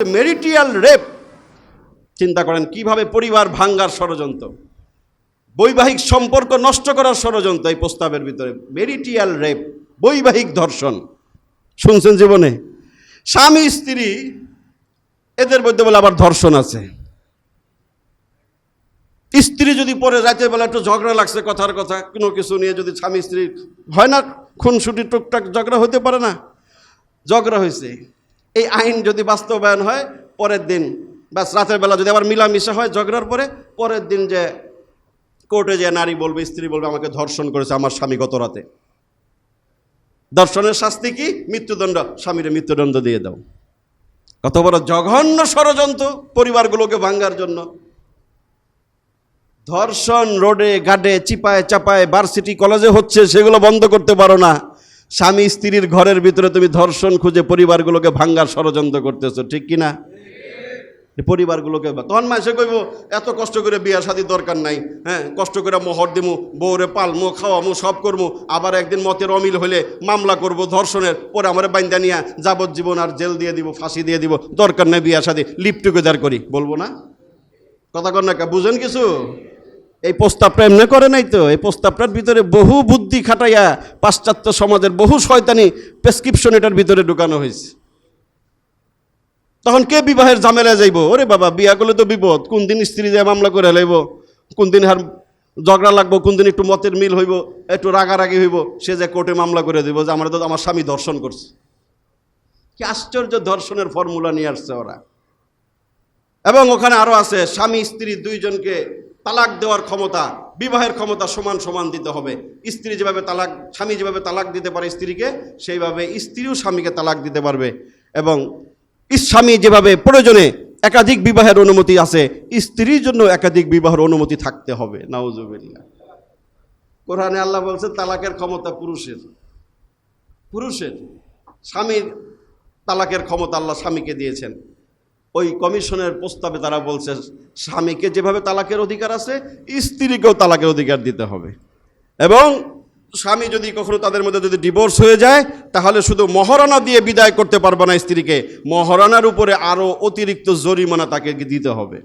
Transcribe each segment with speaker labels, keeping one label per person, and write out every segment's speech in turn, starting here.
Speaker 1: Marital rape, চিন্তা করেন কীভাবে পরিবার ভাঙ্গার ষড়যন্ত্র, বৈবাহিক সম্পর্ক নষ্ট করার ষড়যন্ত্র এই প্রস্তাবের ভিতরে। মেরিটিয়াল রেপ, বৈবাহিক ধর্ষণ, শুনছেন জীবনে? স্বামী, স্ত্রী, এদের মধ্যে বলে আবার ধর্ষণ আছে। স্ত্রী যদি পরে রাতের বেলা একটু ঝগড়া লাগছে কথার কথা, কোনো কিছু নিয়ে যদি স্বামী, স্ত্রী হয় না, খুনসুটি টুকটাক ঝগড়া হতে পারে না। ঝগড়া হয়েছে। এই আইন যদি বাস্তবায়ন হয়, পরের দিন বাস রাতের বেলা যদি আবার মিলামিশা হয় ঝগড়ার পরে, পরের দিন যে কোর্টে যে নারী বলবে, স্ত্রী বলবে, আমাকে ধর্ষণ করেছে আমার স্বামী গত রাতে। ধর্ষণের শাস্তি কি? মৃত্যুদণ্ড। স্বামীরে মৃত্যুদণ্ড দিয়ে দাও। কত বড় জঘন্য ষড়যন্ত্র পরিবারগুলোকে ভাঙ্গার জন্য। ধর্ষণ, রোডে গাডে চিপায়, চাপায় ভার্সিটি কলেজে হচ্ছে, সেগুলো বন্ধ করতে পারো না। স্বামী স্ত্রীর ঘরের ভিতরে তুমি ধর্ষণ খুঁজে পরিবারগুলোকে ভাঙ্গার ষড়যন্ত্র করতেছো, ঠিক কি না পরিবারগুলোকে তখন মানুষে কইব, এত কষ্ট করে বিয়া শাদি দরকার নাই হ্যাঁ? কষ্ট করে মোহর দিমু, বউরে পালমু, খাওয়ামু, সব করমু, আবার একদিন মতের অমিল হলে মামলা করব ধর্ষণের, পরে আমার বাইন্দা নিয়ে যাবজ্জীবন আর জেল দিয়ে দিব, ফাঁসি দিয়ে দিব, দরকার নাই বিয়া শাদি লিপ টুগেদার করি। বলব না? কথা কর না বুঝেন কিছু? এই প্রস্তাবটা এমনি করে নাই তো? এই প্রস্তাবটার ভিতরে বহু বুদ্ধি খাটাইয়া পাশ্চাত্য সমাজের বহু শয়তানি প্রেসক্রিপশন এটার ভিতরে ঢুকানো হয়েছে। তখন কে বিবাহের ঝামেলায় যাইব? ওরে বাবা, বিয়া করলে তো বিপদ। কোন দিন স্ত্রী দিয়ে মামলা করে লাইব? কোন দিন হার ঝগড়া লাগবো? কোন দিন একটু মতের মিল হইব? একটু রাগারাগি হইব? সে যে কোর্টে মামলা করে দিব যে আমার তো আমার স্বামী দর্শন করছে। কি আশ্চর্য ধর্ষণের ফর্মুলা নিয়ে আসছে ওরা। এবং ওখানে আরও আছে, স্বামী, স্ত্রী দুইজনকে তালাক দেওয়ার ক্ষমতা, বিবাহের ক্ষমতা সমান সমান দিতে হবে। স্ত্রী যেভাবে তালাক, স্বামী যেভাবে তালাক দিতে পারে স্ত্রীকে, সেইভাবে স্ত্রীও স্বামীকে তালাক দিতে পারবে এবং স্বামী যেভাবে প্রয়োজনে একাধিক বিবাহের অনুমতি আছে, স্ত্রীর জন্য একাধিক বিবাহের অনুমতি থাকতে হবে। নাউজুবিল্লাহ। কোরআনে আল্লাহ বলছে, তালাকের ক্ষমতা পুরুষের। পুরুষের, স্বামীর তালাকের ক্ষমতা আল্লাহ স্বামীকে দিয়েছেন। ওই কমিশনের প্রস্তাবে তারা বলছে, স্বামীকে যেভাবে তালাকের অধিকার আছে, স্ত্রীকেও তালাকের অধিকার দিতে হবে। এবং স্বামী যদি কখনো তাদের মধ্যে যদি ডিভোর্স হয়ে যায়, তাহলে শুধু মহারণা দিয়ে বিদায় করতে পারবে না স্ত্রীকে, মহারণার উপরে আরও অতিরিক্ত জরিমানা তাকে দিতে হবে।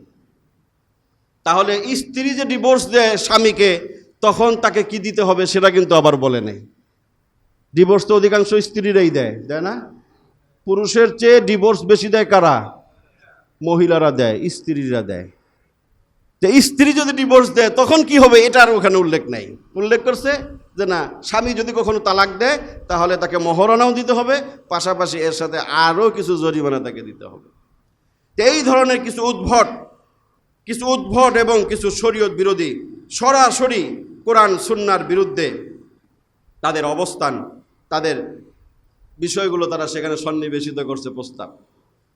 Speaker 1: তাহলে স্ত্রী যে ডিভোর্স দেয় স্বামীকে, তখন তাকে কি দিতে হবে সেটা কিন্তু আবার বলে নেই। ডিভোর্স তো অধিকাংশ স্ত্রীরাই দেয় দেয় না? পুরুষের চেয়ে ডিভোর্স বেশি দেয় কারা? মহিলারা দেয়, স্ত্রীরা দেয়। যে স্ত্রী যদি ডিভোর্স দেয়, তখন কি হবে? এটার ওখানে উল্লেখ নাই। উল্লেখ করছে যে না, স্বামী যদি কখনো তালাক দেয়, তাহলে তাকে মহরণাও দিতে হবে, পাশাপাশি এর সাথে আরও কিছু জরিমানা তাকে দিতে হবে। এই ধরনের কিছু উদ্ভট কিছু উদ্ভট এবং কিছু শরীয়ত বিরোধী সরাসরি কোরআন, সুন্নার বিরুদ্ধে তাদের অবস্থান, তাদের বিষয়গুলো তারা সেখানে সন্নিবেশিত করছে প্রস্তাব।